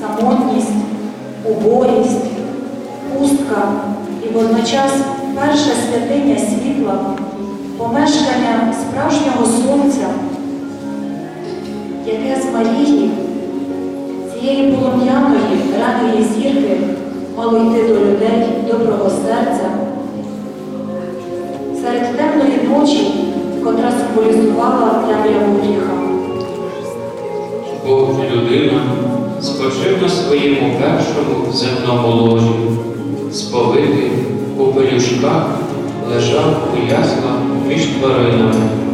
самотність, убогість, пустка і водночас перша святиня світла, помешкання справжнього сонця, яке з Марії, цієї полум'яної раної зірки мало йти до людей доброго серця. Серед темної ночі, котра символізувала темряву гріха. Бог людина спочив на своєму першому земному ложі, сповитий у пелюшках лежав у яслах між тваринами.